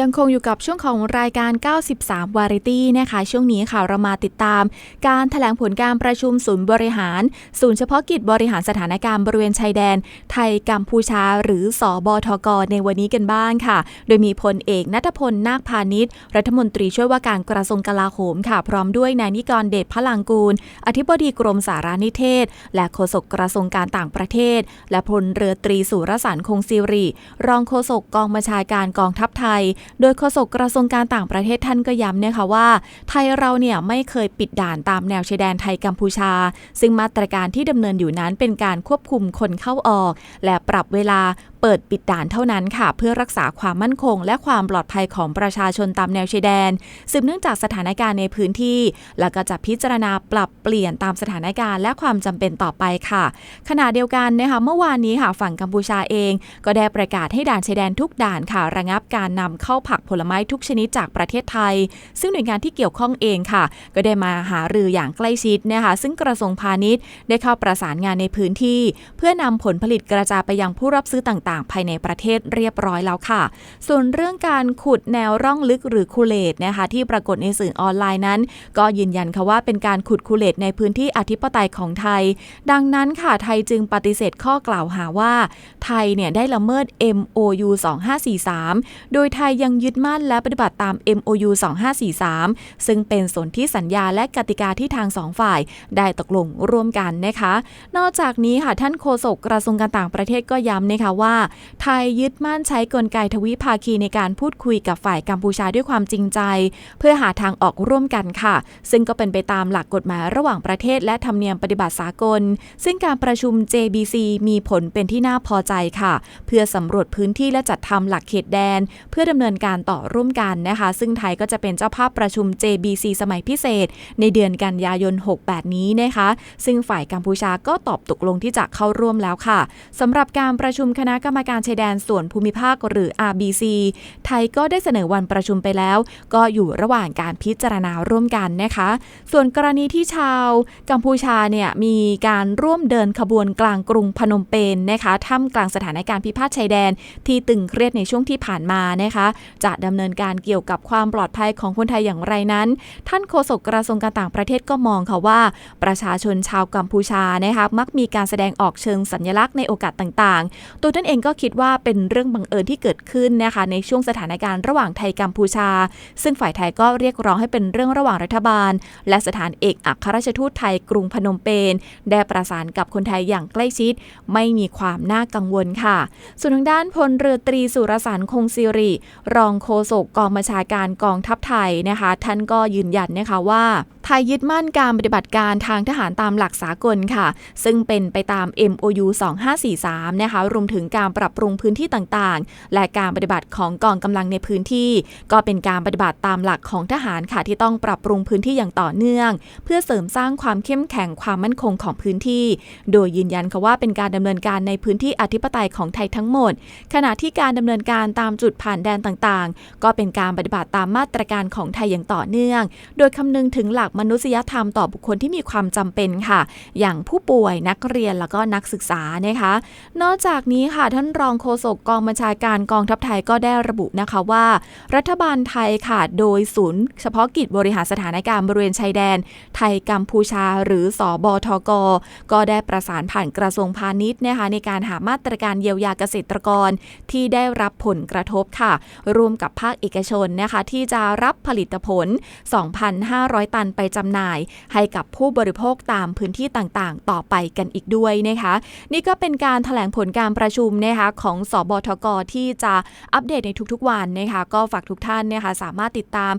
ยังคงอยู่กับช่วงของรายการ 93 วาไรตี้นะคะ ช่วงนี้ค่ะเรามาติดตาม การถแถลงผลการประชุมศูนย์บริหาร ศูนย์เฉพาะกิจบริหารสถานการณ์บริเวณชายแดน ไทยกัมพูชา หรือสอบทกในวันนี้กันบ้างค่ะ โดยมีพลเอกนัทพลนาคพาณิชย์รัฐมนตรีช่วยว่าการกระทรวงกลาโหมค่ะ พร้อมด้วยนายนิกรเดชพลังกูล อธิบดีกรมสารานิเทศ และโฆษกกระทรวงการต่างประเทศ และพลเรือตรีสุรสารคงศิริรองโฆษกกองบัญชาการกองทัพไทยโดยโฆษกกระทรวงการต่างประเทศท่านก็ย้ำนะคะว่า ไทยเราเนี่ยไม่เคยปิดด่านตามแนวชายแดนไทยกัมพูชา ซึ่งมาตรการที่ดำเนินอยู่นั้นเป็นการควบคุมคนเข้าออก และปรับเวลา เปิดปิดด่านเท่านั้นค่ะ เพื่อรักษาความมั่นคง และความปลอดภัยของประชาชนตามแนวชายแดนสืบเนื่องจากสถานการณ์ในพื้นที่ แล้วก็จะพิจารณาปรับเปลี่ยนตามสถานการณ์ และความจำเป็นต่อไปค่ะ ขณะเดียวกันนะคะเมื่อวานนี้ค่ะฝั่งกัมพูชาเอง ก็ได้ประกาศให้ด่านชายแดนทุกด่านค่ะ ระงับการนำเข้าผักผลไม้ทุกชนิดจากประเทศไทย ซึ่งหน่วยงานที่เกี่ยวข้องเองค่ะ ก็ได้มาหารืออย่างใกล้ชิดนะคะซึ่งกระทรวงพาณิชย์ ได้เข้าประสานงานในพื้นที่ เพื่อนำผลผลิตกระจายไปยังผู้รับซื้อต่างต่างๆ ภายในประเทศเรียบร้อยแล้วค่ะ ส่วนเรื่องการขุดแนวร่องลึกหรือคูเลตนะคะที่ปรากฏในสื่อออนไลน์นั้น ก็ยืนยันค่ะว่าเป็นการขุดคูเลตในพื้นที่อธิปไตยของไทย ดังนั้นค่ะไทยจึงปฏิเสธข้อกล่าวหาว่า ไทยเนี่ยได้ละเมิด MOU 2543 โดยไทยยังยึดมั่นและปฏิบัติตาม MOU 2543 ซึ่งเป็นสนธิสัญญาและกติกาที่ทางสองฝ่าย ได้ตกลงร่วมกันนะคะ นอกจากนี้ค่ะท่านโฆษกกระทรวงการต่างประเทศก็ย้ำนะคะว่าไทยยึดมั่นใช้กลไกทวิภาคีในการพูดคุยกับฝ่ายกัมพูชาด้วยความจริงใจ เพื่อหาทางออกร่วมกันค่ะ ซึ่งก็เป็นไปตามหลักกฎหมายระหว่างประเทศ และธรรมเนียมปฏิบัติสากล ซึ่งการประชุม JBC มีผลเป็นที่น่าพอใจค่ะ เพื่อสำรวจพื้นที่และจัดทำหลักเขตแดน เพื่อดำเนินการต่อร่วมกันนะคะ ซึ่งไทยก็จะเป็นเจ้าภาพประชุม JBC สมัยพิเศษ ในเดือนกันยายน 68 นี้นะคะ ซึ่งฝ่ายกัมพูชาก็ตอบตกลงที่จะเข้าร่วมแล้วค่ะสำหรับการประชุมคณะกรรมการชายแดนส่วนภูมิภาคหรือ RBC ไทยก็ได้เสนอวันประชุมไปแล้ว ก็อยู่ระหว่างการพิจารณาร่วมกันนะคะ ส่วนกรณีที่ชาวกัมพูชาเนี่ยมีการร่วมเดินขบวนกลางกรุงพนมเปญนนะคะท่ามกลางสถานการณ์พิพาทชายแดน ที่ตึงเครียดในช่วงที่ผ่านมานะคะ จะดำเนินการเกี่ยวกับความปลอดภัยของคนไทยอย่างไรนั้น ท่านโฆษกกระทรวงการต่างประเทศก็มองค่ะว่า ประชาชนชาวกัมพูชานะคะมักมีการแสดงออกเชิงสัญลักษณ์ในโอกาสต่างๆ ตัวท่านเองก็คิดว่าเป็นเรื่องบังเอิญที่เกิดขึ้นนะคะในช่วงสถานการณ์ระหว่างไทยกัมพูชา ซึ่งฝ่ายไทยก็เรียกร้องให้เป็นเรื่องระหว่างรัฐบาล และสถานเอกอัครราชทูตไทยกรุงพนมเปญได้ประสานกับคนไทยอย่างใกล้ชิด ไม่มีความน่ากังวลค่ะ ส่วนทางด้านพลเรือตรีสุรสารคงศิริ รองโฆษกกองบัญชาการกองทัพไทยนะคะ ท่านก็ยืนยันนะคะว่า ไทยยึดมั่นการปฏิบัติการทางทหารตามหลักสากลค่ะ ซึ่งเป็นไปตาม MOU 2543 นะคะ รวมถึงการปรับปรุงพื้นที่ต่างๆ และการปฏิบัติของกองกำลังในพื้นที่ ก็เป็นการปฏิบัติตามหลักของทหารค่ะ ที่ต้องปรับปรุงพื้นที่อย่างต่อเนื่อง เพื่อเสริมสร้างความเข้มแข็งความมั่นคงของพื้นที่ โดยยืนยันค่ะว่าเป็นการดำเนินการในพื้นที่อธิปไตยของไทยทั้งหมด ขณะที่การดำเนินการตามจุดผ่านแดนต่างๆ ก็เป็นการปฏิบัติตามมาตรการของไทยอย่างต่อเนื่อง โดยคำนึงถึงหลักมนุษยธรรมต่อบุคคลที่มีความจำเป็นค่ะ อย่างผู้ป่วยนักเรียนแล้วก็นักศึกษานะคะ นอกจากนี้ค่ะท่านรองโฆษกกองบัญชาการกองทัพไทยก็ได้ระบุนะคะว่า รัฐบาลไทยค่ะโดยศูนย์ เฉพาะกิจบริหารสถานการณ์บริเวณชายแดน ไทยกัมพูชา หรือสอบทก ก็ได้ประสานผ่านกระทรวงพาณิชย์นะคะในการหามาตรการเยียวยาเกษตรกรที่ได้รับผลกระทบค่ะ ร่วมกับภาคเอกชนนะคะที่จะรับผลิตผล 2,500 ตันไปจำหน่าย ให้กับผู้บริโภคตามพื้นที่ต่างๆ ต่อไปกันอีกด้วยนะคะ นี่ก็เป็นการถแถลงผลการประชุมนะคะของสอบทกที่จะอัปเดตในทุกๆวันนะคะก็ฝากทุกท่านนะคะสามารถติดตาม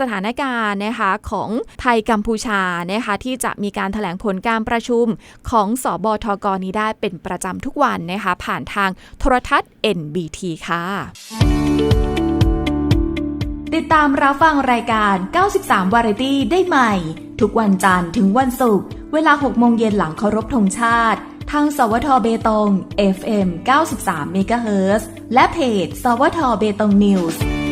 สถานการณ์นะคะของไทยกัมพูชานะคะที่จะมีการถแถลงผลการประชุมของสอบทกนี้ได้เป็นประจำทุกวันนะคะผ่านทางโทรทัศน์ NBT ค่ะ ติดตามรับฟังรายการ 93 วาไรตี้ได้ใหม่ ทุกวันจันทร์ถึงวันศุกร์ เวลา 6 โมงเย็นหลังเคารพธงชาติ ทางสวทเบตง FM 93เมกะเฮิรตซ์และเพจ สวทเบตงนิวส์